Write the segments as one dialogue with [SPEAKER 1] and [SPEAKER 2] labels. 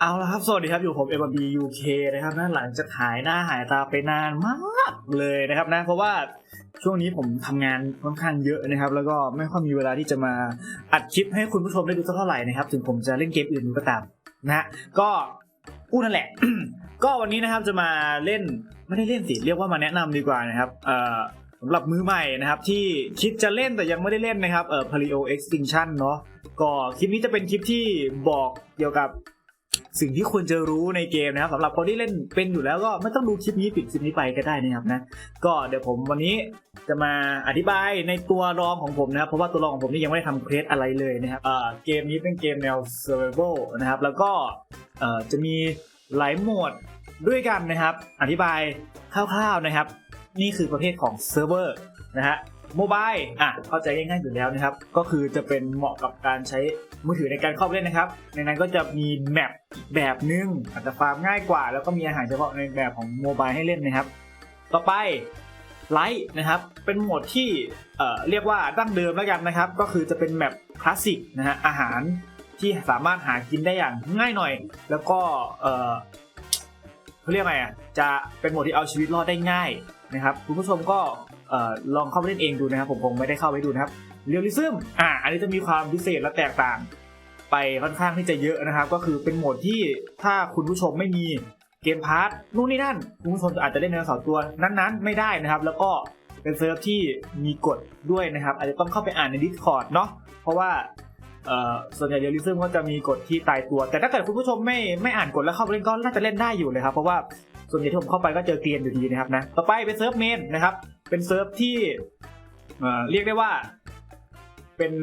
[SPEAKER 1] เอาละครับ สวัสดีครับ อยู่ผม m อ b UK นะครับนะหลังจากหายหน้าหายตาไปนานมากเลยนะครับนะ เพราะว่าช่วงนี้ผมทำงานค่อนข้างเยอะนะครับ แล้วก็ไม่ค่อยมีเวลาที่จะมาอัดคลิปให้คุณผู้ชมได้ดูเท่าไหร่นะครับ ถึงผมจะเล่นเกมอื่นก็ตามนะฮะก็อู้นั่นแหละ ก็วันนี้นะครับจะมาเล่นไม่ได้เล่นสิเรียกว่ามาแนะนำดีกว่านะครับเอ่อสำหรับมือใหม่นะครับ ที่คิดจะเล่นแต่ยังไม่ได้เล่นนะครับเอ่อ Paleo Extinction เนาะก็คลิปนี้จะเป็นคลิปที่บอกเกี่ยวกับ สิ่งที่ควรจะรู้ในเกมนะครับสำหรับคนที่เล่นเป็นอยู่แล้วก็ไม่ต้องดูคลิปนี้ปิดคลิปนี้ไปก็ได้นะครับนะก็เดี๋ยวผมวันนี้จะมาอธิบายในตัวรองของผมนะครับเพราะว่าตัวรองของผมนี่ยังไม่ได้ทำเควสอะไรเลยนะครับเกมนี้เป็นเกมแนว survival นะครับแล้วก็จะมีหลายโหมดด้วยกันนะครับ อธิบายคร่าวๆนะครับ นี่คือประเภทของเซิร์ฟเวอร์นะฮะ โมบายอะเข้าใจง่ายๆอยู่แล้วนะครับ ก็คือจะเป็นเหมาะกับการใช้มือถือในการเข้าเล่นนะครับ ในนั้นก็จะมีแมปแบบนึงอาจจะฟาร์มง่ายกว่า แล้วก็มีอาหารเฉพาะในแบบของโมบายให้เล่นนะครับ ต่อไปไลท์นะครับ เป็นโหมดที่เอ่อเรียกว่าดั้งเดิมแล้วกันนะครับ ก็คือจะเป็นแมปคลาสสิกนะฮะอาหารที่สามารถหากินได้อย่างง่ายหน่อย แล้วก็เอ่อเขาเรียกไงอะจะเป็นโหมดที่เอาชีวิตรอดได้ง่ายนะครับคุณผู้ชมก็ ลองเข้าไปเล่นเองดูนะครับ ผมคงไม่ได้เข้าไปดูนะครับเรียลลิซึมอ่าอันนี้จะมีความพิเศษและแตกต่าง ไปค่อนข้างที่จะเยอะนะครับ ก็คือเป็นโหมดที่ถ้าคุณผู้ชมไม่มีเกมพาร์ทนู่นนี่นั่นคุณผู้ชมอาจจะเล่นในสาร์ตัวนั้นๆ ไม่ได้นะครับ แล้วก็เป็นเซิร์ฟที่มีกฎด้วยนะครับ อาจจะต้องเข้าไปอ่านใน Discord เนาะเพราะว่าส่วนใหญ่เรียลลิซึมก็จะมีกฎที่ตายตัว แต่ถ้าเกิดคุณผู้ชมไม่ไม่อ่านกฎแล้วเข้าไปเล่นก็น่าจะเล่นได้อยู่เลยครับ เพราะว่าส่วนใหญ่ที่ผมเข้าไปก็เจอเกรียนอยู่ดีนะครับนะ ต่อไปเป็นเซิร์ฟเมนนะครับ เป็นเซิร์ฟที่เอ่อเรียกได้ว่า เป็น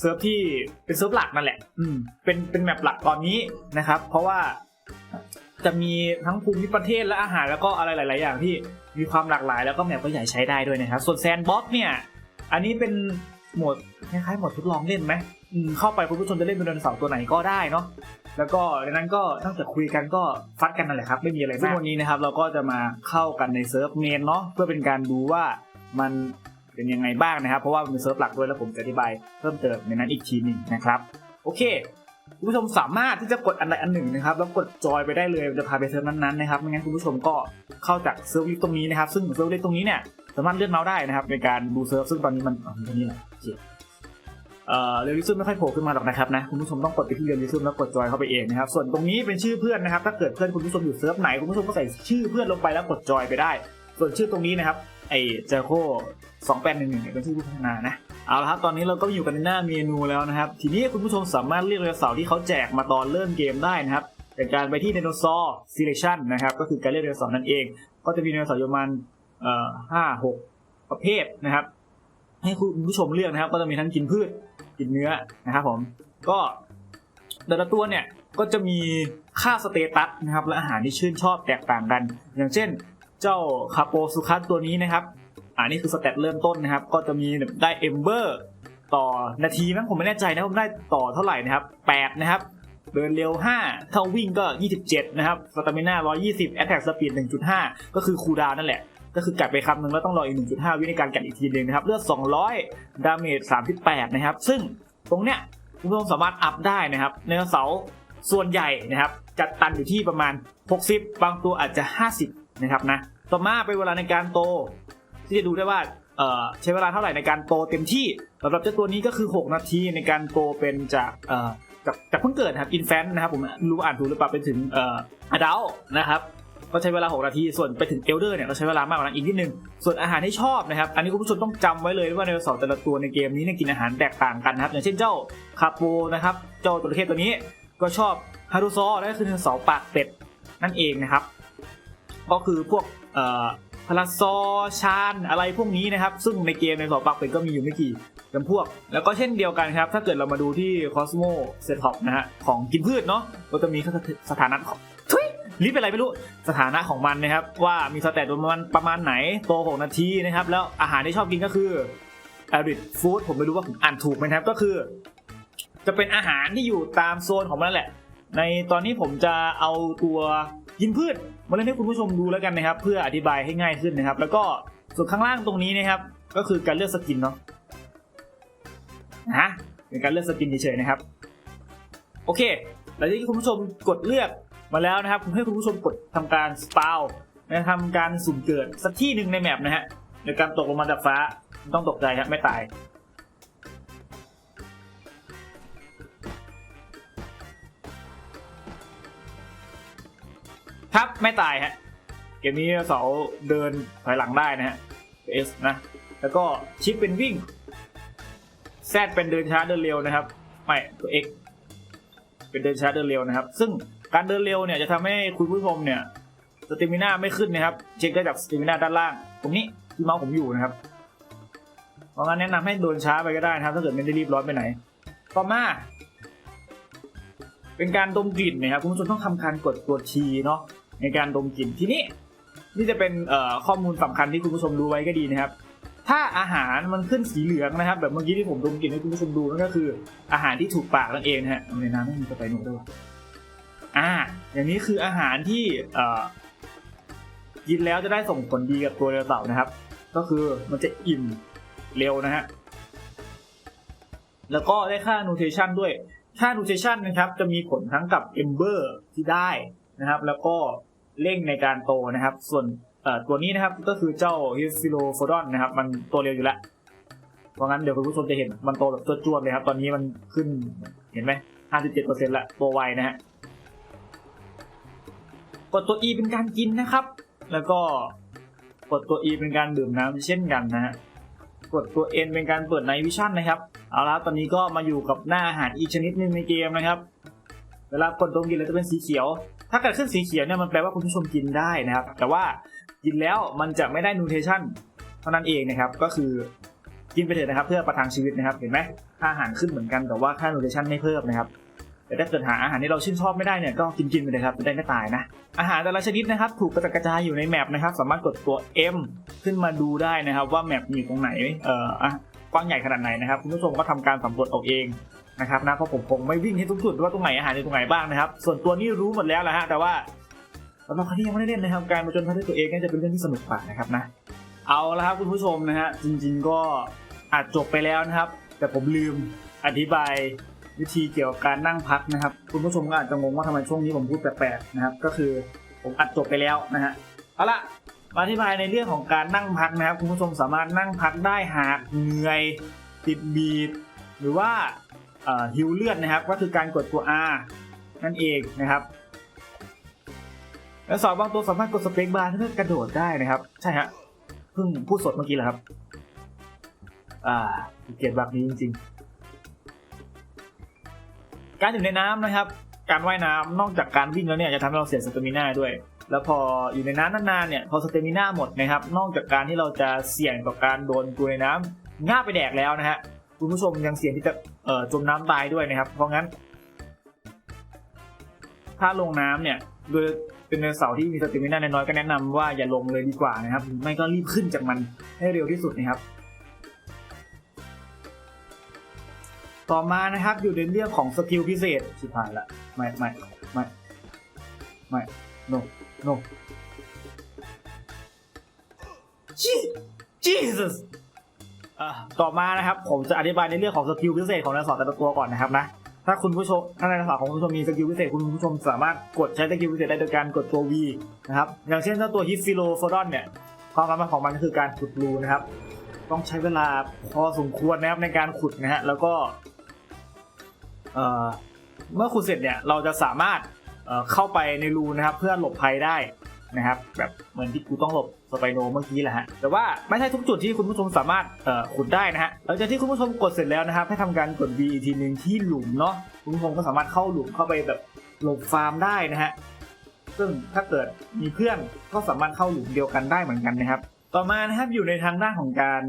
[SPEAKER 1] เซิร์ฟที่เป็นเซิร์ฟหลักนั่นแหละ อืมเป็นเป็นแมปหลักตอนนี้นะครับ เพราะว่าจะมีทั้งภูมิประเทศและอาหารแล้วก็อะไรหลาย ๆ อย่างที่มีความหลากหลาย แล้วก็แมปก็ใหญ่ใช้ได้ด้วยนะครับ ส่วนแซนบ็อกเนี่ย อันนี้เป็นโหมดคล้ายๆโหมดทดลองเล่นไหมอืมเข้าไปคุณผู้ชมจะเล่นเป็นไดโนเสาร์ตัวไหนก็ได้เนาะ แล้วก็ในนั้นก็ตั้งแต่คุยกันก็ฟัดกันนั่นแหละครับ ไม่มีอะไรมากซึ่งวันนี้นะครับ เราก็จะมาเข้ากันในเซิร์ฟเมนเนาะเพื่อเป็นการดูว่ามันเป็นยังไงบ้างนะครับ เพราะว่ามันเป็นเซิร์ฟหลักด้วยแล้วผมจะอธิบายเพิ่มเติมในนั้นอีกทีหนึ่งนะครับ โอเคคุณผู้ชมสามารถที่จะกดอันใดอันหนึ่งนะครับแล้วกดจอยไปได้เลยจะพาไปเซิร์ฟนั้นๆนะครับไม่งั้นคุณผู้ชมก็เข้าจากเซิร์ฟลิสต์ตรงนี้นะครับ ซึ่งเซิร์ฟลิสต์ตรงนี้เนี่ยสามารถเลื่อนเมาส์ได้นะครับในการดูเซิร์ฟซึ่งตอนนี้มันอ๋อตรงนี้แหละ เอ่อเรลิซึมไม่ค่อยโผล่ขึ้นมาหรอกนะครับนะคุณผู้ชมต้องกดไปที่เรลิซึมแล้วกดจอยเข้าไปเองนะครับส่วนตรงนี้เป็นชื่อเพื่อนนะครับถ้าเกิดเพื่อนคุณผู้ชมอยู่เซิร์ฟไหนคุณผู้ชมก็ใส่ชื่อเพื่อนลงไปแล้วกดจอยไปได้ ส่วนชื่อตรงนี้นะครับไอเจโคสองแปดหนึ่งหนึ่งเป็นชื่อผู้พัฒนานะเอาละครับตอนนี้เราก็อยู่กันในหน้าเมนูแล้วนะครับ ทีนี้คุณผู้ชมสามารถเลือกไดโนเสาร์ที่เขาแจกมาตอนเริ่มเกมได้นะครับจากการไปที่ไดโนเสาร์ selection นะครับก็คือการเลือกไดโนเสาร์นั่นเอง ก็จะมีไดโนเสาร์อยู่ประมาณเอ่อห้าหกประเภทนะครับให้คุณผู้ชมเลือกนะครับ ก็จะมีทั้งกินพืช กินเนื้อนะครับผม ก็แต่ละตัวเนี่ยก็จะมีค่าสเตตัสนะครับและอาหารที่ชื่นชอบแตกต่างกัน อย่างเช่น เจ้าคาโปสุคัสตัวนี้นะครับอ่านี่คือสเตตเริ่มต้นนะครับ ก็จะมีได้เอมเบอร์ต่อนาทีมั้งผมไม่แน่ใจนะผมได้ต่อเท่าไหร่นะครับ8นะครับเดินเร็ว 5 เท่าวิ่งก็ 27 นะครับสตามิน่า120 แอตแทกสปีด1.5 ก็คือคูดาวนั่นแหละ ก็คือกัดไปคำหนึ่งแล้วต้องรออีก 1.5 วิในการกัดอีกทีหนึงนะครับ เลือด 200 ดาเมจ 38 นะครับ ซึ่งตรงเนี้ยคุณผู้ชมสามารถอัพได้นะครับในเสาส่วนใหญ่นะครับจัดตันอยู่ที่ประมาณ 60 บางตัวอาจจะ 50 นะครับนะ ต่อมาเป็นเวลาในการโต ที่จะดูได้ว่าใช้เวลาเท่าไหร่ในการโตเต็มที่สำหรับเจ้าตัวนี้ก็คือ 6 นาทีในการโตเป็นจากจากจากเพิ่งเกิดนะครับอินแฟนนะครับผมรู้อ่านถูกหรือเปล่าเป็นถึงอ่ออดัลนะครับ ก็ใช้เวลา 6 นาที ส่วนไปถึงเอลเดอร์เนี่ยเราใช้เวลามากกว่านั้นอีกนิดนึง ส่วนอาหารที่ชอบนะครับ อันนี้คุณผู้ชมต้องจำไว้เลยว่าในเสาร์แต่ละตัวในเกมนี้เนี่ยกินอาหารแตกต่างกันนะครับ อย่างเช่นเจ้าคาโปนะครับ เจ้าตัวเทศตัวนี้ก็ชอบฮารุซอนั่นก็คือเสาปากเป็ดนั่นเองนะครับ ก็คือพวกเอ่อพลาซอชานอะไรพวกนี้นะครับ ซึ่งในเกมในสอบปักเป็นก็มีอยู่ไม่กี่จำพวก แล้วก็เช่นเดียวกันครับ ถ้าเกิดเรามาดูที่ Cosmo s e t o p นะฮะของกินพืชเนาะก็จะมีสถานะ ลิฟต์เป็นอะไรไม่รู้สถานะของมันนะครับ ว่ามีสแตทประมาณประมาณไหนโต6นาทีนะครับ แล้วอาหารที่ชอบกินก็คือ arid food ผมไม่รู้ว่าผมอ่านถูกไหมครับก็คือ จะเป็นอาหารที่อยู่ตามโซนของมันนั่นแหละ ในตอนนี้ผมจะเอาตัวกินพืชมาเล่นให้คุณผู้ชมดูแล้วกันนะครับ เพื่ออธิบายให้ง่ายขึ้นนะครับ แล้วก็ส่วนข้างล่างตรงนี้นะครับ ก็คือการเลือกสกินเนาะนะเป็นการเลือกสกินเฉยๆนะครับ โอเคหลังจากที่คุณผู้ชมกดเลือก มาแล้วนะครับผมให้คุณผู้ชมกดทำการสปาวนะทำการสุ่มเกิดสักที่หนึ่งในแมปนะฮะในการตกลงมาจากฟ้าต้องตกใจครับไม่ตายครับไม่ตายฮะเกมนี้เสาเดินถอยหลังได้นะฮะ S นะ แล้วก็ชิปเป็นวิ่ง Z เป็นเดินช้าเดินเร็วนะครับ ไม่ตัว X เป็นเดินช้าเดินเร็วนะครับ ซึ่ง การเดินเร็วเนี่ยจะทำให้คุณผู้ชมเนี่ยสเตมิน่าไม่ขึ้นนะครับ เช็คได้จากสเตมิน่าด้านล่าง ตรงนี้ที่เมาส์ผมอยู่นะครับเพราะงั้นแนะนำให้เดินช้าไปก็ได้นะครับ ถ้าเกิดไม่ได้รีบร้อนไปไหน ต่อมา เป็นการดมกลิ่นนะครับคุณผู้ชมต้องทำการกดตัวทีเนาะในการดมกลิ่นทีนี้นี่จะเป็นข้อมูลสำคัญที่คุณผู้ชมรู้ไว้ก็ดีนะครับ ถ้าอาหารมันขึ้นสีเหลืองนะครับ แบบเมื่อกี้ที่ผมดมกลิ่นให้คุณผู้ชมดูนั่นก็คืออาหารที่ถูกปากนั่นเองนะฮะในน้ำไม่มีสไปโนด้วย อ่า อย่างนี้คืออาหารที่เอกินแล้วจะได้ส่งผลดีกับตัวเรือเต่านะครับ ก็คือมันจะอิ่มเร็วนะฮะ แล้วก็ได้ค่านูเทชันด้วย ค่านูเทชันนะครับ จะมีผลทั้งกับเอมเบอร์ที่ได้นะครับ แล้วก็เร่งในการโตนะครับ ส่วนตัวนี้นะครับก็คือเจ้าฮิฟิโลโฟดอนนะครับ มันโตเร็วอยู่แล้วเพราะงั้นเดี๋ยวคุณผู้ชมจะเห็นมันโตแบบตัวจวดๆเลยครับ ตอนนี้มันขึ้นเห็นไหม57%ละตัวไวนะฮะ ดตัว E เป็นการกินนะครับ แล้วก็กดตัว E เป็นการดื่มน้ำเช่นกันนะฮะ กดตัว N เป็นการเปิดไนวิชั่นนะครับ เอาละครับตอนนี้ก็มาอยู่กับหน้าอาหารอีกชนิดหนึ่งในเกมนะครับ เวลากดตรงกินแล้วจะเป็นสีเขียว ถ้าเกิดขึ้นสีเขียวเนี่ยมันแปลว่าคุณผู้ชมกินได้นะครับ แต่ว่ากินแล้วมันจะไม่ได้นูเทชั่นเท่านั้นเองนะครับ ก็คือกินไปเถอะนะครับ เพื่อประทังชีวิตนะครับ เห็นไหมอาหารขึ้นเหมือนกันแต่ว่าค่านูเทชั่นไม่เพิ่มนะครับ แต่ถ้าเกิดหาอาหารที่เราชื่นชอบไม่ได้เนี่ยก็กินกินๆไปเลยครับจะได้ไม่ตายนะ อาหารแต่ละชนิดนะครับถูกกระจัดกระจายอยู่ในแมปนะครับสามารถกดตัว M ขึ้นมาดูได้นะครับว่าแมปอยู่ตรงไหนเอ่ออะกว้างใหญ่ขนาดไหนนะครับคุณผู้ชมก็ทำการสำรวจเอาเองนะครับนะเพราะผมคงไม่วิ่งให้ทุกจุดว่าตรงไหนอาหารอยู่ตรงไหนบ้างนะครับ ส่วนตัวนี้รู้หมดแล้วแหละฮะแต่ว่าสำหรับใครที่ยังไม่ได้เล่นนะครับการมาจนภัยด้ตัวเองก็จะเป็นเรื่องที่สนุกกว่านะครับนะเอาละครับคุณผู้ชมนะฮะจริง ๆ ก็อาจจบไปแล้วนะครับ แต่ผมลืมอธิบาย วิธีเกี่ยวกับการนั่งพักนะครับ คุณผู้ชมก็อาจจะงงว่าทำไมช่วงนี้ผมพูดแปลกๆนะครับ ก็คือผมอัดจบไปแล้วนะฮะเอาละมาอธิบายในเรื่องของการนั่งพักนะครับ คุณผู้ชมสามารถนั่งพักได้หากเหนื่อยติดบีดหรือว่าหิวเลือดนะครับ ก็คือการกดตัว R นั่นเองนะครับและสอนบางตัวสามารถกดสเปคบาร์เพื่อกระโดดได้นะครับ ใช่ฮะเพิ่งพูดสดเมื่อกี้แหละครับ อ่าเกลียดแบบนี้จริง ๆ การอยู่ในน้ำนะครับ การว่ายน้ำนอกจากการวิ่งแล้วเนี่ยจะทำให้เราเสียสเตมิน่าด้วย แล้วพออยู่ในน้ำนานๆเนี่ยพอสเตมิน่าหมดนะครับ นอกจากการที่เราจะเสี่ยงต่อการโดนตัวในน้ำง่าไปแดกแล้วนะฮะคุณผู้ชมยังเสี่ยงที่จะเอ่อจมน้ำตายด้วยนะครับ เพราะงั้น ถ้าลงน้ำเนี่ยโดยเป็นไดโนเสาร์ที่มีสเตมิน่าน้อยก็แนะนำว่าอย่าลงเลยดีกว่านะครับ ไม่ก็รีบขึ้นจากมันให้เร็วที่สุดนะครับ ต่อมานะครับอยู่ในเรื่องของสกิลพิเศษชิบหายละไม่ไม่ไม่ไม่ no no จี Jesus อะต่อมานะครับผมจะอธิบายในเรื่องของสกิลพิเศษของไดโนเสาร์แต่ละตัวก่อนนะครับนะถ้าคุณผู้ชมถ้าในภาษาของคุณผู้ชมมีสกิลพิเศษคุณผู้ชมสามารถกดใช้สกิลพิเศษได้โดยการกดตัว V นะครับอย่างเช่นถ้าตัวฮิฟฟิโลโฟดอนเนี่ยความสามารถของมันก็คือการขุดรูนะครับ ต้องใช้เวลาพอสมควรนะครับในการขุดนะฮะแล้วก็ เมื่อขุดเสร็จเนี่ยเราจะสามารถเข้าไปในรูนะครับ เพื่อหลบภัยได้นะครับแบบเหมือนที่กูต้องหลบสไปโนเมื่อกี้แหละฮะแต่ว่าไม่ใช่ทุกจุดที่คุณผู้ชมสามารถขุดได้นะฮะหลังจากที่คุณผู้ชมกดเสร็จแล้วนะครับให้ทำการกด V อีกทีหนึ่งที่หลุมเนาะคุณผู้ชมก็สามารถเข้าหลุมเข้าไปแบบหลบฟาร์มได้นะฮะซึ่งถ้าเกิดมีเพื่อนก็สามารถเข้าหลุมเดียวกันได้เหมือนกันนะครับ ต่อมานะครับอยู่ในทางด้านของการ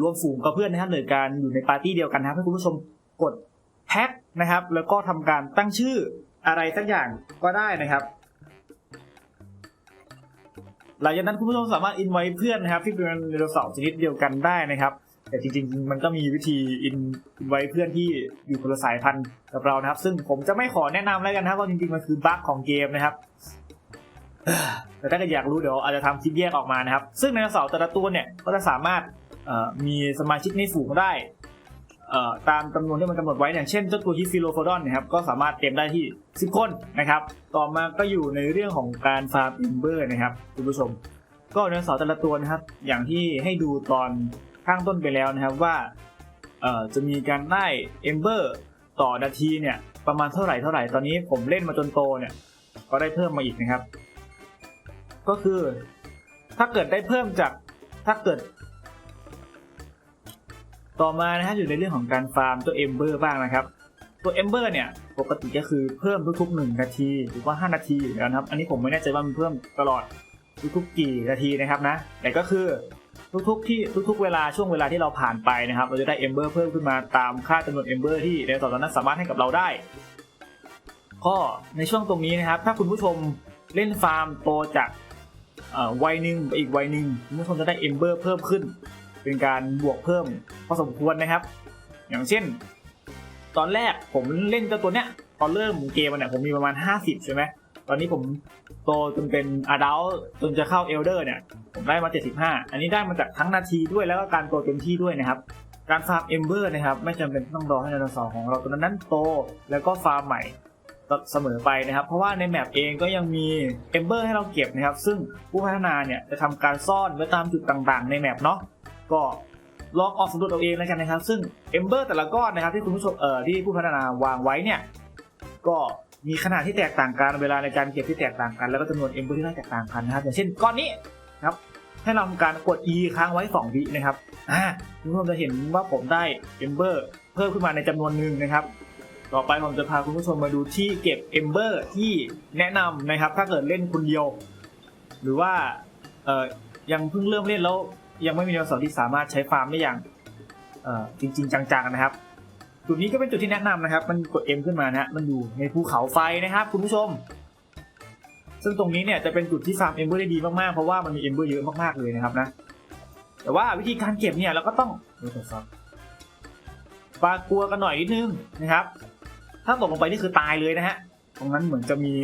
[SPEAKER 1] รวมฝูงกับเพื่อนนะครับหรือการอยู่ในปาร์ตี้เดียวกันนะครับให้คุณผู้ชมกด แพ็คนะครับ แล้วก็ทำการตั้งชื่ออะไรสักอย่างก็ได้นะครับ หลังจากนั้นคุณผู้ชมสามารถอินไว้เพื่อนนะครับ ที่เป็นไดโนเสาร์ชนิดเดียวกันได้นะครับ แต่จริงๆ มันก็มีวิธีอินไว้เพื่อนที่อยู่คนละสายพันธุ์กับเรานะครับ ซึ่งผมจะไม่ขอแนะนำแล้วกันนะครับว่าจริงๆมันคือบั๊กของเกมนะครับแต่ถ้าเกิดอยากรู้เดี๋ยวอาจจะทำคลิปแยกออกมานะครับ ซึ่งไดโนเสาร์แต่ละตัวเนี่ยก็จะสามารถมีสมาชิกในฝูงได้ ตามจำนวนที่มันกำหนดไว้อย่างเช่นเจ้าตัวฮิฟิโลโฟดอนนะครับก็สามารถเต็มได้ที่ 10 คนนะครับ ต่อมาก็อยู่ในเรื่องของการฟาร์มอิมเบอร์นะครับคุณผู้ชม ก็ในเสาร์แต่ละตัวนะครับ อย่างที่ให้ดูตอนข้างต้นไปแล้วนะครับว่าจะมีการได้เอมเบอร์ต่อนาทีเนี่ยประมาณเท่าไหร่เท่าไหร่ตอนนี้ผมเล่นมาจนโตเนี่ยก็ได้เพิ่มมาอีกนะครับ ก็คือถ้าเกิดได้เพิ่มจากถ้าเกิด ต่อมานะฮะอยู่ในเรื่องของการฟาร์มตัวเอมเบอร์บ้างนะครับ ตัวเอมเบอร์เนี่ยปกติก็คือเพิ่มทุกๆ 1 นาที หรือว่า 5 นาทีอยู่แล้วนะครับ อันนี้ผมไม่แน่ใจว่ามันเพิ่มตลอดทุกๆกี่นาทีนะครับนะ แต่ก็คือทุกๆที่ทุกๆเวลาช่วงเวลาที่เราผ่านไปนะครับ เราจะได้เอมเบอร์เพิ่มขึ้นมาตามค่าจำนวนเอมเบอร์ที่ในตอนนั้นสามารถให้กับเราได้ก็ในช่วงตรงนี้นะครับ ถ้าคุณผู้ชมเล่นฟาร์มโตจากวัยหนึ่งไปอีกวัยหนึ่งคุณผู้ชมจะได้เอมเบอร์เพิ่มขึ้น เป็นการบวกเพิ่มพอสมควรนะครับ อย่างเช่น ตอนแรกผมเล่นตัวเนี้ยตอนเริ่มเกมมันเนี่ยผมมีประมาณ 50 ใช่ไหมตอนนี้ผมโตจนเป็นอาดัลจนจะเข้าเอลเดอร์เนี่ย ผมได้มา 75 อันนี้ได้มาจากทั้งนาทีด้วยแล้วก็การโตเต็มที่ด้วยนะครับ การฟาร์มเอมเบอร์นะครับ ไม่จำเป็นต้องรอให้ไดโนเสาร์ของเราตัวนั้นโต แล้วก็ฟาร์มใหม่เสมอไปนะครับ เพราะว่าในแมปเองก็ยังมีเอมเบอร์ให้เราเก็บนะครับ ซึ่งผู้พัฒนาเนี่ยจะทำการซ่อนไว้ตามจุดต่างๆ ในแมปเนาะ ก็ลองออกสำรวจเอาเองแล้วกันนะครับ ซึ่งเอมเบอร์แต่ละก้อนนะครับที่คุณผู้ชมเอ่อที่ผู้พัฒนาวางไว้เนี่ยก็มีขนาดที่แตกต่างกันเวลาในการเก็บที่แตกต่างกัน แล้วก็จำนวนเอมเบอร์ที่แตกต่างกันนะครับอย่างเช่นก้อนนี้นะครับให้เราทำการกด E ค้างไว้ 2 วินะครับอ่าคุณผู้ชมจะเห็นว่าผมได้เอมเบอร์เพิ่มขึ้นมาในจำนวนหนึ่งนะครับ ต่อไปผมจะพาคุณผู้ชมมาดูที่เก็บเอมเบอร์ที่แนะนำนะครับ ถ้าเกิดเล่นคนเดียว หรือว่าเอ่อยังเพิ่งเริ่มเล่นแล้ว ยังไม่มีไดโนเสาร์ที่สามารถใช้ฟาร์มได้อย่างจริง ๆ จังๆนะครับ จุดนี้ก็เป็นจุดที่แนะนำนะครับ มันกด M ขึ้นมานะฮะมันอยู่ในภูเขาไฟนะครับ คุณผู้ชม ซึ่งตรงนี้เนี่ยจะเป็นจุดที่ฟาร์มเอมเบอร์ได้ดีมากๆ เพราะว่ามันมีเอมเบอร์เยอะมากๆเลยนะครับนะ แต่ว่าวิธีการเก็บเนี่ยเราก็ต้องดูตัวซับปลากลัวกันหน่อยนิดนึงนะครับ ถ้าตกลงไปนี่คือตายเลยนะฮะ ตรงนั้นเหมือนจะมี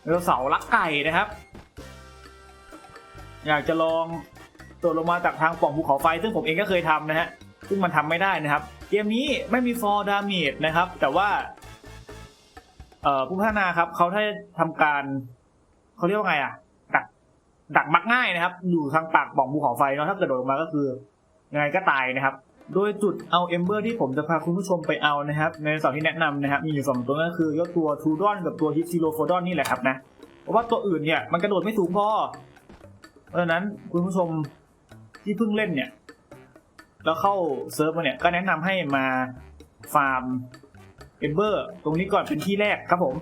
[SPEAKER 1] ไดโนเสาร์ลักไก่นะครับ อยากจะลองโดดลงมาจากทางปล่องภูเขาไฟ ซึ่งผมเองก็เคยทำนะฮะ ซึ่งมันทำไม่ได้นะครับ เกมนี้ไม่มี for damage นะครับ แต่ว่าผู้พัฒนาครับเขาได้ทำการเขาเรียกว่าไงอะ ดักดักมักง่ายนะครับ อยู่ทางปากปล่องภูเขาไฟเนาะถ้าเกิดโดดลงมาก็คือยังไงก็ตายนะครับโดยจุดเอาเอมเบอร์ที่ผมจะพาคุณผู้ชมไปเอานะครับ ในสาร์ที่แนะนำนะครับ มีอยู่สองตัวก็คือก็ตัวทูดอนกับตัวฮิปซิโลโฟดอนนี่แหละครับนะ เพราะว่าตัวอื่นเนี่ยมันกระโดดไม่สูงพอ เพราะฉะนั้นคุณผู้ชมที่เพิ่งเล่นเนี่ย แล้วเข้าเซิร์ฟมาเนี่ย ก็แนะนำให้มาฟาร์มเอมเบอร์ตรงนี้ก่อนเป็นที่แรกครับผม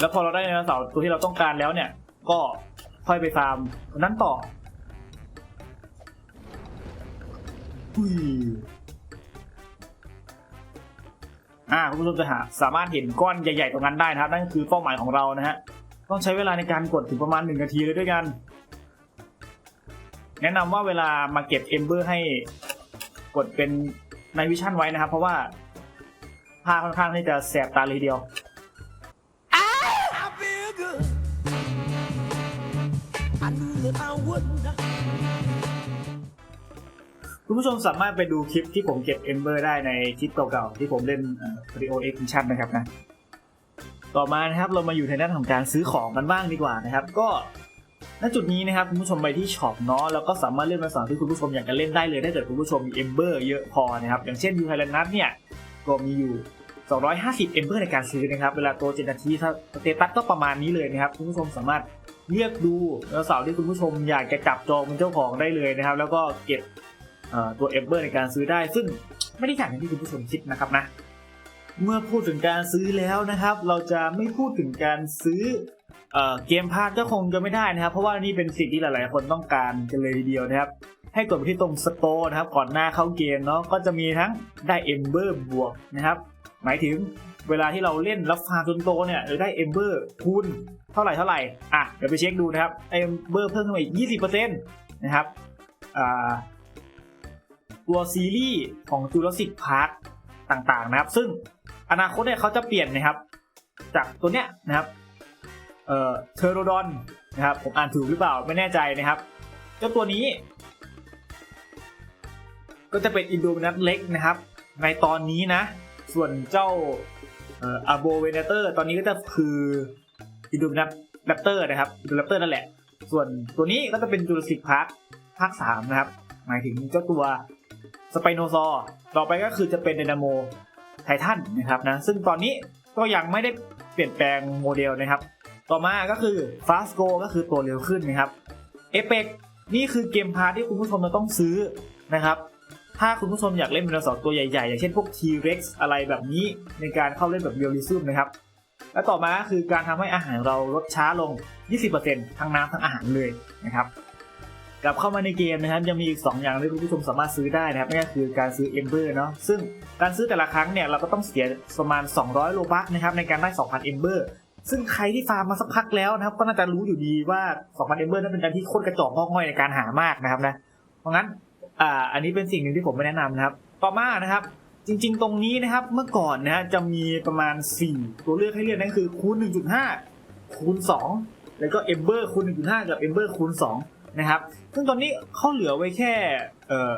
[SPEAKER 1] แล้วพอเราได้ไดโนเสาร์ตัวที่เราต้องการแล้วเนี่ย ก็ค่อยไปฟาร์มนั้นต่ออุ้ยอ่าคุณผู้ชมจะหาสามารถเห็นก้อนใหญ่ ๆ ตรงนั้นได้นะครับ นั่นคือเป้าหมายของเรานะฮะ ต้องใช้เวลาในการกดถึงประมาณหนึ่งนาทีเลยด้วยกัน แนะนำว่าเวลามาเก็บเอมเบอร์ให้กดเป็นในวิชั่นไว้นะครับ เพราะว่าภาค่อนข้างที่จะแสบตาเลยเดียวคุณผู้ชมสามารถไปดูคลิปที่ผมเก็บเอมเบอร์ได้ในคลิปเก่าๆที่ผมเล่นวิดีโอเอ็กซ์ชันนะครับนะ ต่อมานะครับเรามาอยู่ในด้านของการซื้อของกันบ้างดีกว่านะครับ ก็ณจุดนี้นะครับคุณผู้ชมไปที่ช็อปเนาะแล้วก็สามารถเล่นภาษาที่คุณผู้ชมอยากจะเล่นได้เลยถ้าเกิดคุณผู้ชมมีเอมเบอร์เยอะพอนะครับอย่างเช่นยูไทแลนนัทเนี่ยก็มีอยู่ 250เอมเบอร์ในการซื้อนะครับเวลาโตเจนนาทีถ้าสเตตัสก็ประมาณนี้เลยนะครับคุณผู้ชมสามารถเลือกดูแล้วเสาร์ที่คุณผู้ชมอยากจะจับจองเป็นเจ้าของได้เลยนะครับ แล้วก็เก็บตัวเอมเบอร์ในการซื้อได้ ซึ่งไม่ได้ยากอย่างที่คุณผู้ชมคิดนะครับนะ เมื่อพูดถึงการซื้อแล้วนะครับ เราจะไม่พูดถึงการซื้อเอเกมพาร์ทก็คงจะไม่ได้นะครับ เพราะว่านี่เป็นสิ่งที่หลาย ๆ คนต้องการกันเลยทีเดียวนะครับ ให้กดไปที่ตรงสโตร์นะครับ ก่อนหน้าเข้าเกมเนาะก็จะมีทั้งได้เอมเบอร์บวกนะครับ หมายถึงเวลาที่เราเล่นแล้วฟาร์มจนโตเนี่ยจะได้เอมเบอร์คูณเท่าไหร่เท่าไหร่อะเดี๋ยวไปเช็คดูนะครับเอมเบอร์เพิ่มขึ้นมาอีก 20%นะครับอ่าตัวซีรีส์ของ Jurassic Park ต่าง ๆ นะครับ ซึ่ง อนาคตเนี่ยเขาจะเปลี่ยนนะครับ จากตัวเนี้ยนะครับเอ่อเทโรดอนนะครับผมอ่านถูกหรือเปล่าไม่แน่ใจนะครับเจ้าตัวนี้ ก็จะเป็นอินโดมินัสเล็กนะครับ ในตอนนี้นะ ส่วนเจ้าอาโบเวเนเตอร์ตอนนี้ก็จะคืออินโดมินัสแรปเตอร์นะครับอินโดแรปเตอร์นั่นแหละ ส่วนตัวนี้ก็จะเป็นจูราสสิกพาร์คภาคสามนะครับ หมายถึงเจ้าตัวสไปโนซอร์ต่อไปก็คือจะเป็นไดนาโม ไททันนะครับนะซึ่งตอนนี้ก็ยังไม่ได้เปลี่ยนแปลงโมเดลนะครับ ต่อมาก็คือ Fast Go ก็คือตัวเร็วขึ้นนะครับเอเ c นี่คือเกมพาร์ที่คุณผู้ชมจะต้องซื้อนะครับ ถ้าคุณผู้ชมอยากเล่นไดโนเสาร์ตัวใหญ่ๆ อย่างเช่นพวก T-Rex อะไรแบบนี้ในการเข้าเล่นแบบเรียลลิซึมนะครับ และต่อมาก็คือการทำให้อาหารเราลดช้าลง 20%ทั้งน้ำทั้งอาหารเลยนะครับ กลับเข้ามาในเกมนะครับยังมีอีก 2 อย่างที่คุณผู้ชมสามารถซื้อได้นะครับนั่นก็คือการซื้อ Ember เนาะซึ่งการซื้อแต่ละครั้งเนี่ยเราก็ต้องเสียประมาณ 200 โลบัคนะครับในการได้ 2,000 Ember ซึ่งใครที่ฟาร์มมาสักพักแล้วนะครับก็น่าจะรู้อยู่ดีว่า 2,000 Ember นั้นเป็นการที่โคตรกระจอกงอกง่อยในการหามากนะครับนะเพราะงั้นอ่าอันนี้เป็นสิ่งหนึ่งที่ผมไม่แนะนำนะครับต่อมานะครับจริงๆ ตรงนี้นะครับเมื่อก่อนนะฮะจะมีประมาณ 4 ตัวเลือกให้เลือกนั่นคือคูณ 1.5 คูณ 2 แล้วก็ Ember คูณ 1.5 กับ Ember คูณ 2 นะครับ ซึ่งตอนนี้เขาเหลือไว้แค่เอ่อ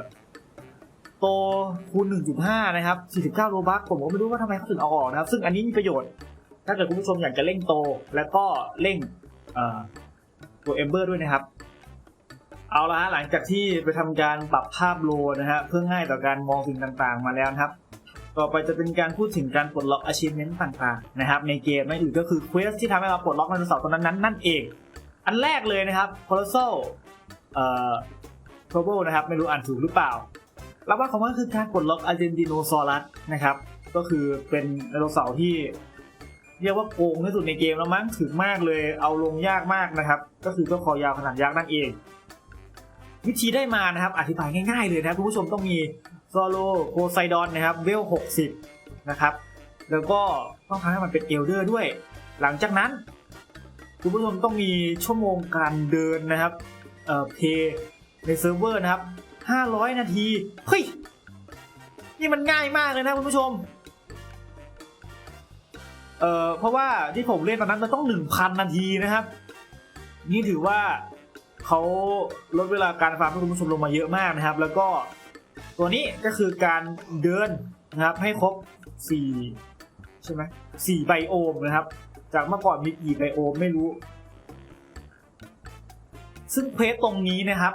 [SPEAKER 1] โตคูณ 1.5 นะครับ 49 โลบัคผมก็ไม่รู้ว่าทำไมเขาถึงเอาออกนะครับ ซึ่งอันนี้มีประโยชน์ ถ้าเกิดคุณผู้ชมอยากจะเร่งโต แล้วก็เร่งเอ่อตัว Ember ด้วยนะครับ เอาละฮะหลังจากที่ไปทำการปรับภาพโลนะฮะเพื่อง่ายต่อการมองสิ่งต่างๆ มาแล้วครับ ต่อไปจะเป็นการพูดถึงการปลดล็อก achievement ต่างๆ นะครับ ในเกมไม่อื่นก็คือ quest ที่ทำให้เราปลดล็อกไดโนเสาร์ตัวนั้นนั่นเอง อันแรกเลยนะครับ colossal เอ่อ global นะครับ ไม่รู้อ่านถูกหรือเปล่ารับว่าของมันคือการปลดล็อก argentinosaurus นะครับ ก็คือเป็นไดโนเสาร์ที่ เรียกว่าโกงที่สุดในเกมแล้วมั้งถึงมากเลยเอาลงยากมากนะครับ ก็คือเจ้าคอยาวขนาดยักษ์นั่นเอง วิธีได้มานะครับ อธิบายง่ายๆเลยนะครับคุณผู้ชมต้องมีโซโลโคไซดอนนะครับเวล 60 นะครับ แล้วก็ต้องทำให้มันเป็นเอลเดอร์ด้วย หลังจากนั้น คุณผู้ชมต้องมีชั่วโมงการเดินนะครับ เอ่อเพย์ในเซิร์ฟเวอร์นะครับ 500 นาที เฮ้ย นี่มันง่ายมากเลยนะคุณผู้ชม เอ่อเพราะว่าที่ผมเล่นตอนนั้นมันต้อง 1,000 นาทีนะครับ นี่ถือว่าเขาลดเวลาการฟาร์มให้คุณผู้ชมลงมาเยอะมากนะครับ แล้วก็ตัวนี้ก็คือการเดินนะครับให้ครบ 4 ใช่ไหมสี่ไบโอมนะครับ จากเมื่อก่อนมีกี่ไบโอมไม่รู้ ซึ่งเพจตรงนี้นะครับ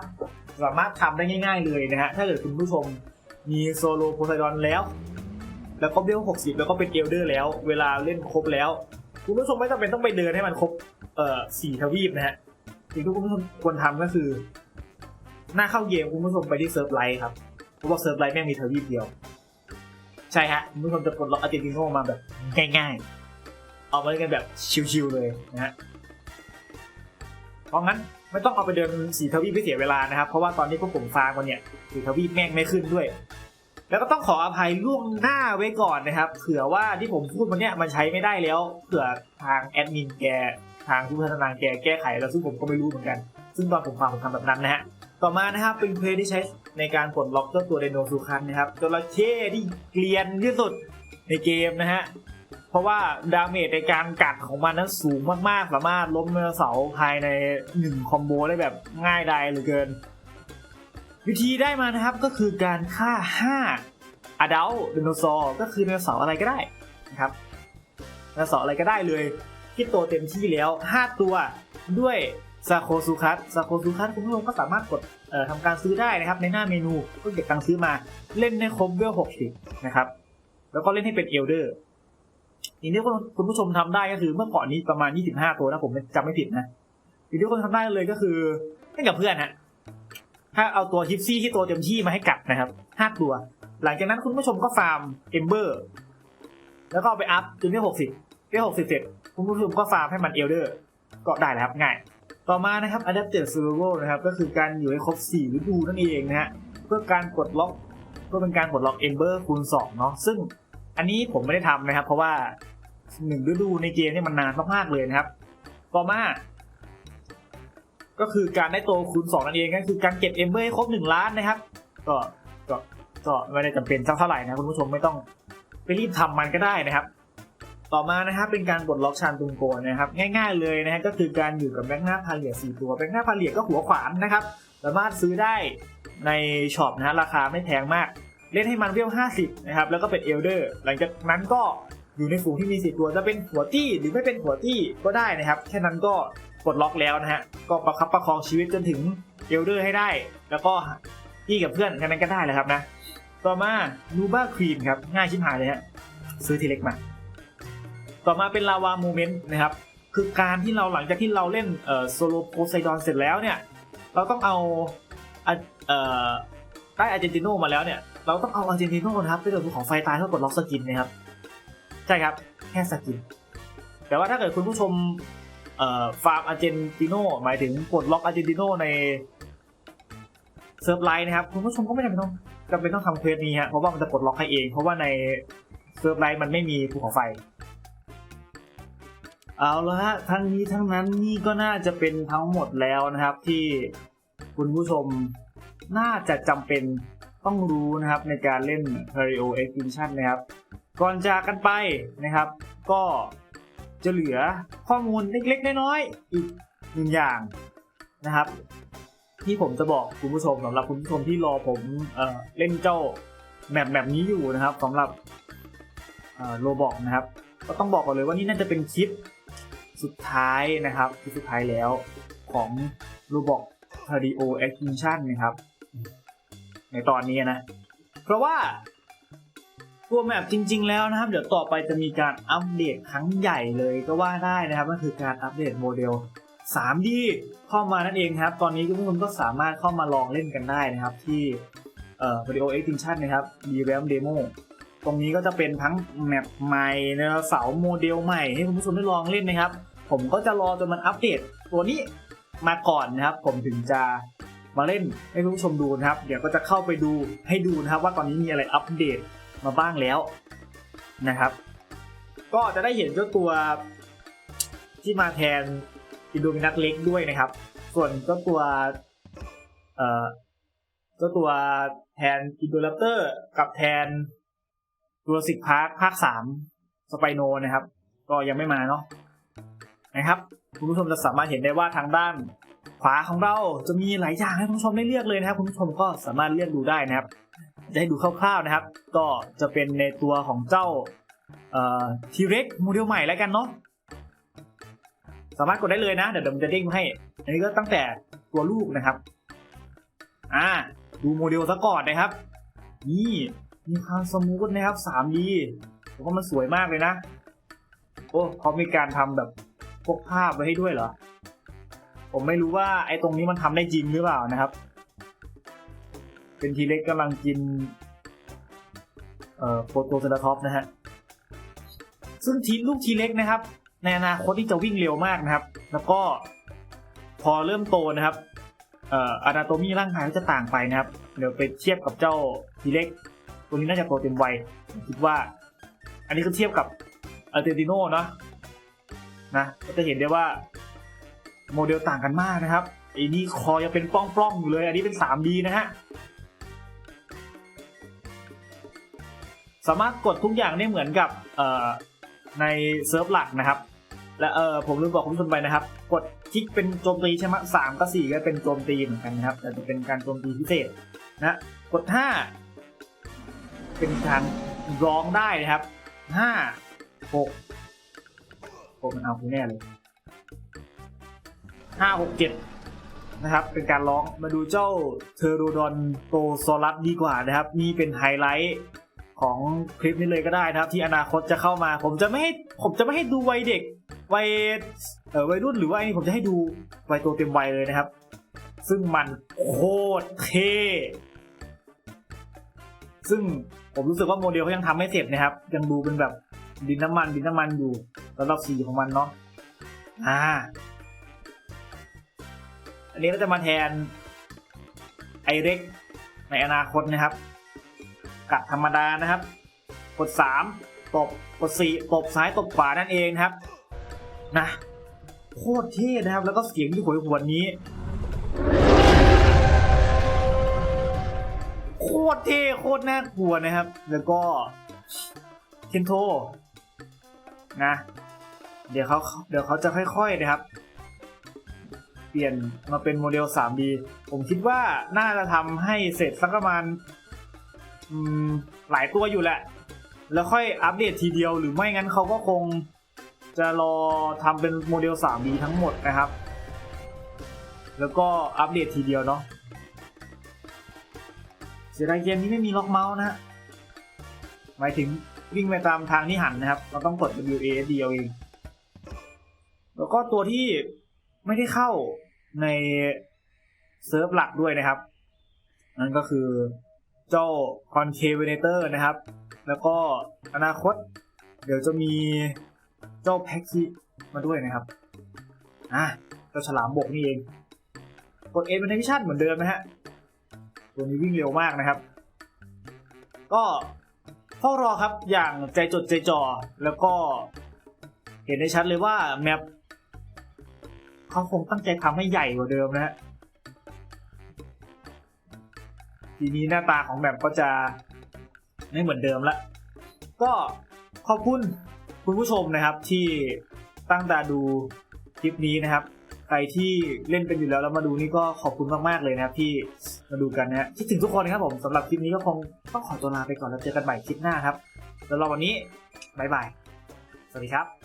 [SPEAKER 1] สามารถทำได้ง่าย ๆเลยนะฮะถ้าเกิดคุณผู้ชมมีโซโลโพไซดอนแล้ว แล้วก็เบล60 แล้วก็เป็นเอลเดอร์แล้ว เวลาเล่นครบแล้ว คุณผู้ชมไม่จำเป็นต้องไปเดินให้มันครบเอ่อสี่ทวีปนะฮะสิ่งที่คุณผู้ชมควรทำก็คือ หน้าเข้าเกมคุณผู้ชมไปที่เซิร์ฟไลท์ครับเพราะว่าเซิร์ฟไลท์แม่งมีทวีปเดียว ใช่ฮะคุณผู้ชมจะปลดล็อกอาร์เจนติโนมาแบบง่ายๆ เอามาเล่นกันแบบชิวๆเลยนะฮะเพราะงั้น ไม่ต้องเอาไปเดินสีทวีปไปเสียเวลานะครับ เพราะว่าตอนนี้พวกผมฟาร์มกันเนี่ยสีทวีปแม่งไม่ขึ้นด้วย แล้วก็ต้องขออภัยล่วงหน้าไว้ก่อนนะครับ เผื่อว่าที่ผมพูดวันเนี้ยมันใช้ไม่ได้แล้ว เผื่อทางแอดมินแกทางผู้พัฒนาแกแก้ไขแล้วซึ่งผมก็ไม่รู้เหมือนกัน ซึ่งตอนผมฟังผมทำแบบนั้นนะฮะ ต่อมานะครับเป็นเพลย์ที่ใช้ในการปลดล็อกเจ้าตัวไดโนซูคันนะครับจระเข้ที่เกลียนที่สุดในเกมนะฮะ เพราะว่าดาเมจในการกัดของมันนั้นสูงมากๆ สามารถล้มไดโนเสาร์ภายใน1คอมโบได้แบบง่ายดายเหลือเกิน วิธีได้มานะครับก็คือการฆ่า 5อดัลไดโนเสาร์ก็คือไดโนเสาร์อะไรก็ได้นะครับไดโนเสาร์อะไรก็ได้เลยที่โตเต็มที่แล้ว 5 ตัวด้วยซาโคซูคัสซาโคซูคัสคุณผู้ชมก็สามารถกดเอ่อทำการซื้อได้นะครับ ในหน้าเมนูก็เก็บตังค์ซื้อมาเล่นในครบเวล60นะครับแล้วก็เล่นให้เป็นเอลเดอร์ สิ่งที่คุณผู้ชมทำได้ก็คือเมื่อก่อนนี้ประมาณ 25 ตัวนะผมจำไม่ผิดนะสิ่งที่คุณทำได้เลยก็คือเล่นกับเพื่อนฮะถ้าเอาตัวฮิปซี่ที่โตเต็มที่มาให้กัดนะครับ5ตัว หลังจากนั้นคุณผู้ชมก็ฟาร์มเอมเบอร์แล้วก็ไปอัพจนได้60ได้60เสร็จคุณผู้ชมก็ฟาร์มให้มันเอลเดอร์ก็ได้แล้วครับง่าย ต่อมานะครับ Adapted Survival นะครับ ก็คือการอยู่ให้ครบ4ฤดูนั่นเองนะฮะเพื่อการกดล็อกเพื่อเป็นการกดล็อก Ember คูณ2เนาะซึ่งอันนี้ผมไม่ได้ทำนะครับ เพราะว่า 1ฤดูในเกมนี่มันนานมากๆเลยนะครับ ต่อมา ก็คือการได้โตคูณ2นั่นเองก็คือการเก็บ Ember ให้ครบ1ล้านนะครับ ก็ก็ก็ไม่ได้จำเป็นสักเท่าไหร่นะคุณผู้ชมไม่ต้องไปรีบทำมันก็ได้นะครับ ต่อมานะครับเป็นการปลดล็อกชานตุงโกนะครับ ง่ายๆเลยนะฮะก็คือการอยู่กับแบงค์หน้าพาเลียสี่ตัวแบงค์หน้าพาเลียก็หัวขวานนะครับสามารถซื้อได้ในช็อปนะฮะราคาไม่แพงมาก เล่นให้มันเวล50 นะครับ แล้วก็เป็นเอลเดอร์ หลังจากนั้นก็ อยู่ในฝูงที่มี4ตัวจะเป็นหัวตี้หรือไม่เป็นหัวตี้ก็ได้นะครับ แค่นั้นก็ปลดล็อกแล้วนะฮะก็ประคับประคองชีวิตจนถึงเอลเดอร์ให้ได้ แล้วก็ตี้กับเพื่อนแค่นั้นก็ได้เลยครับนะต่อมานูบ้าควีนครับง่ายชิบหายเลยฮะซื้อทีเล็กมา ต่อมาเป็นลาวาโมเมนต์นะครับคือการที่เราหลังจากที่เราเล่นเออโซโลโพไซดอนเสร็จแล้วเนี่ย เราต้องเอาเอ่อได้อาร์เจนติโนมาแล้วเนี่ย เราต้องเอาอาร์เจนติโนนะครับไปโดนภูเขาไฟตายเพื่อกดล็อกสกินนะครับ ใช่ครับ แค่สกิน แต่ว่าถ้าเกิดคุณผู้ชมฟาร์มอาร์เจนติโนหมายถึงกดล็อกอาร์เจนติโนในเซิร์ฟไลน์นะครับ คุณผู้ชมก็ไม่จำเป็นต้องจำเป็นต้องทำเควสนี้ฮะเพราะว่ามันจะกดล็อกให้เอง เพราะว่าในเซิร์ฟไลน์มันไม่มีภูเขาไฟ เอาละฮะทั้งนี้ทั้งนั้นนี่ก็น่าจะเป็นทั้งหมดแล้วนะครับ ที่คุณผู้ชมน่าจะจำเป็นต้องรู้นะครับในการเล่น p a r i o Extinction นะครับ ก่อนจากกันไปนะครับ ก็จะเหลือข้อมูลเล็กๆน้อยๆอีกหนึ่งอย่างนะครับ ที่ผมจะบอกคุณผู้ชมสำหรับคุณผู้ชมที่รอผมเออเล่นเจ้าแมปแบบนี้อยู่นะครับสำหรับโรบอกนะครับ ก็ต้องบอกก่อนเลยว่านี่น่าจะเป็นคลิปสุดท้ายนะครับคลิปสุดท้ายแล้วของ Roblox Radio Extinction นะครับ ในตอนนี้นะ เพราะว่า ตัวแมปจริง ๆ แล้วนะครับ เดี๋ยวต่อไปจะมีการอัปเดตครั้งใหญ่เลยก็ว่าได้นะครับก็คือการอัปเดตโมเดล 3D เข้ามานั่นเองครับ ตอนนี้คุณผู้ชมก็สามารถเข้ามาลองเล่นกันได้นะครับ ที่เอ่อ Radio Extinction นะครับ d r a m Demo ตรงนี้ก็จะเป็นทั้งแมปใหม่เนเสาโมเดลใหม่ให้คุณผู้ชมได้ลองเล่นนะครับ ผมก็จะรอจนมันอัปเดตตัวนี้มาก่อนนะครับ ผมถึงจะมาเล่นให้คุณผู้ชมดูนะครับ เดี๋ยวก็จะเข้าไปดูให้ดูนะครับ ว่าตอนนี้มีอะไรอัปเดต มาบ้างแล้วนะครับ ก็จะได้เห็นเจ้าตัวที่มาแทนอินโดมินัสเล็กด้วยนะครับ ส่วนเจ้าตัวเอ่อเจ้าตัวแทนอินโด r ัปเตอร์กับแทนตัวสิกพาร์คภาคสามสไปโนนะครับ ก็ยังไม่มาเนาะนะครับคุณผู้ชมจะสามารถเห็นได้ว่าทางด้านขวาของเราจะมีหลายอย่างให้คุณผู้ชมได้เลือกเลยนะครับ คุณผู้ชมก็สามารถเลือกดูได้นะครับ จะให้ดูคร่าวๆนะครับ ก็จะเป็นในตัวของเจ้าทีเร็กโมเดลใหม่แล้วกันเนาะสามารถกดได้เลยนะ เดี๋ยวผมจะเด้งมาให้ อันนี้ก็ตั้งแต่ตัวลูกนะครับ อ่า ดูโมเดลซะก่อนนะครับ นี่มีความสมูทนะครับ 3D ผมว่ามันสวยมากเลยนะ โอ้เขามีการทำแบบพวกภาพไว้ให้ด้วยเหรอ ผมไม่รู้ว่าไอ้ตรงนี้มันทำได้จริงหรือเปล่านะครับ เป็นทีเล็กกำลังกินเอ่อโปรโตเซราท็อปนะฮะ ซึ่งทีลูกทีเล็กนะครับ ในอนาคตที่จะวิ่งเร็วมากนะครับ แล้วก็พอเริ่มโตนะครับเอ่ออนาโตมีร่างกายก็จะต่างไปนะครับ เดี๋ยวไปเทียบกับเจ้าทีเล็ก ตัวนี้น่าจะโตเต็มวัยคิดว่า อันนี้ก็เทียบกับอัลเตติโนเนาะนะก็จะเห็นได้ว่าโมเดลต่างกันมากนะครับไอ้นี่คอยังเป็นปล้องๆอยู่เลย อันนี้เป็น 3D นะฮะ สามารถกดทุกอย่างได้เหมือนกับในเซิร์ฟหลักนะครับ และเออผมลืมบอกคุณผู้ชมไปนะครับ กดคลิกเป็นโจมตีใช่ไหมสามกับสี่ก็เป็นโจมตีเหมือนกันนะครับ แต่จะเป็นการโจมตีพิเศษนะกดห้าเป็นการร้องได้นะครับห้าหกโอ้มันเอาคุณแน่เลยห้าหกเจ็ดนะครับ เป็นการร้องมาดูเจ้าเทอโรดอนโตโซลัสดีกว่านะครับ นี่เป็นไฮไลท์ ของคลิปนี้เลยก็ได้นะครับ ที่อนาคตจะเข้ามา ผมจะไม่ให้ผมจะไม่ให้ดูวัยเด็กวัยเอ่อวัยรุ่นหรือว่าไอ้นี่ผมจะให้ดูวัยตัวเต็มวัยเลยนะครับ ซึ่งมันโคตรเท่ซึ่งผมรู้สึกว่าโมเดลเขายังทำไม่เสร็จนะครับ ยังดูเป็นแบบดินน้ำมันดินน้ำมันอยู่สำหรับสีของมันเนาะอ่า อันนี้ก็จะมาแทนไอเร็กในอนาคตนะครับ กัดธรรมดานะครับ กดสามตบ กดสี่ตบซ้ายตบขวานั่นเองครับ นะโคตรเท่นะครับ แล้วก็เสียงที่หวยหวนนี้ โคตรเท่โคตรน่ากลัวนะครับ แล้วก็เคนโทนะ เดี๋ยวเขาเดี๋ยวเขาจะค่อยๆนะครับ เปลี่ยนมาเป็นโมเดล 3D ผมคิดว่าน่าจะทำให้เสร็จสักประมาณ อืมหลายตัวอยู่แหละ แล้วค่อยอัปเดตทีเดียวหรือไม่งั้นเขาก็คงจะรอทำเป็นโมเดล 3D ทั้งหมดนะครับ แล้วก็อัปเดตทีเดียวเนาะเสียดายเกมนี้ไม่มีล็อกเมาส์นะฮะหมายถึงวิ่งไปตามทางที่หันนะครับ เราต้องกด W A S D เอาเอง แล้วก็ตัวที่ไม่ได้เข้าในเซิร์ฟหลักด้วยนะครับ นั่นก็คือ เจ้า c o n c a v e n a t o r นะครับ แล้วก็อนาคต เดี๋ยวจะมีเจ้าแพ็กซี่มาด้วยนะครับ อะเจ้าฉลามบกนี่เอง กดเอเป็นวิชั่นเหมือนเดิมนะฮะ ตัวนี้วิ่งเร็วมากนะครับ ก็เฝ้ารอครับอย่างใจจดใจจ่อแล้วก็เห็นได้ชัดเลยว่าแมปเขาคงตั้งใจทำให้ใหญ่กว่าเดิมนะฮะ ทีนี้หน้าตาของแมปก็จะไม่เหมือนเดิมละ ก็ขอบคุณคุณผู้ชมนะครับที่ตั้งตาดูคลิปนี้นะครับ ใครที่เล่นเป็นอยู่แล้วแล้วมาดูนี่ก็ขอบคุณมากๆเลยนะครับที่มาดูกันนะฮะคิดถึงทุกคนนะครับผมสำหรับคลิปนี้ก็คงต้องขอตัวลาไปก่อนแล้วเจอกันใหม่คลิปหน้าครับแล้วเราวันนี้บายบายสวัสดีครับ